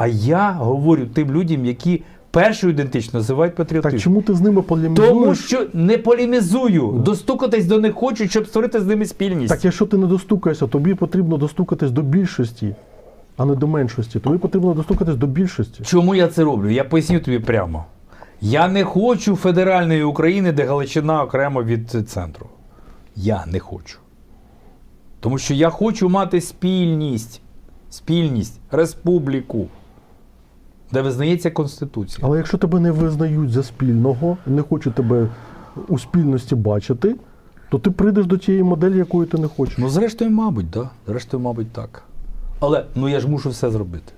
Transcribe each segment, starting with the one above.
А я говорю тим людям, які першу ідентично називають патріотизм. Так чому ти з ними полемізуєш? Тому що не полемізую, достукатись до них хочу, щоб створити з ними спільність. Так якщо ти не достукаєшся, тобі потрібно достукатись до більшості, а не до меншості. Тобі потрібно достукатись до більшості. Чому я це роблю? Я поясню тобі прямо. Я не хочу федеральної України, де Галичина окремо від центру. Я не хочу. Тому що я хочу мати спільність, спільність, республіку, де визнається Конституція. Але якщо тебе не визнають за спільного, не хочуть тебе у спільності бачити, то ти прийдеш до тієї моделі, якої ти не хочеш. Ну, зрештою, мабуть, да. Зрештою, мабуть, так. Але ну я ж мушу все зробити.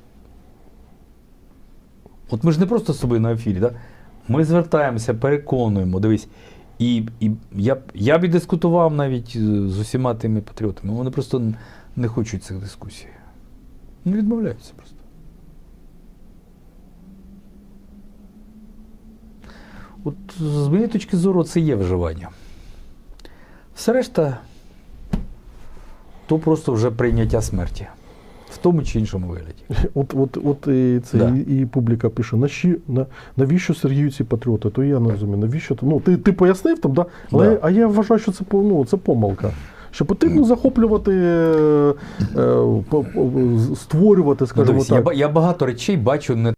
От ми ж не просто з собою на ефірі, да? ми звертаємося, переконуємо, дивись. І, і я, я б і дискутував навіть е, з усіма тими патріотами. Вони просто не хочуть цих дискусій. Не відмовляються просто. От з моєї точки зору, це є виживання. Все решта то просто вже прийняття смерті. В тому чи іншому вигляді. От, от, от і, це, Да. і, і публіка пише, на, щі- на, навіщо Сергію ці патріоти? То я не розумію, навіщо? Ну, ти, ти пояснив там, да? Але, Да. а я вважаю, що це, ну, це помилка. Що потрібно захоплювати, е, е, створювати, скажімо дивись, так. ба- я багато речей бачу не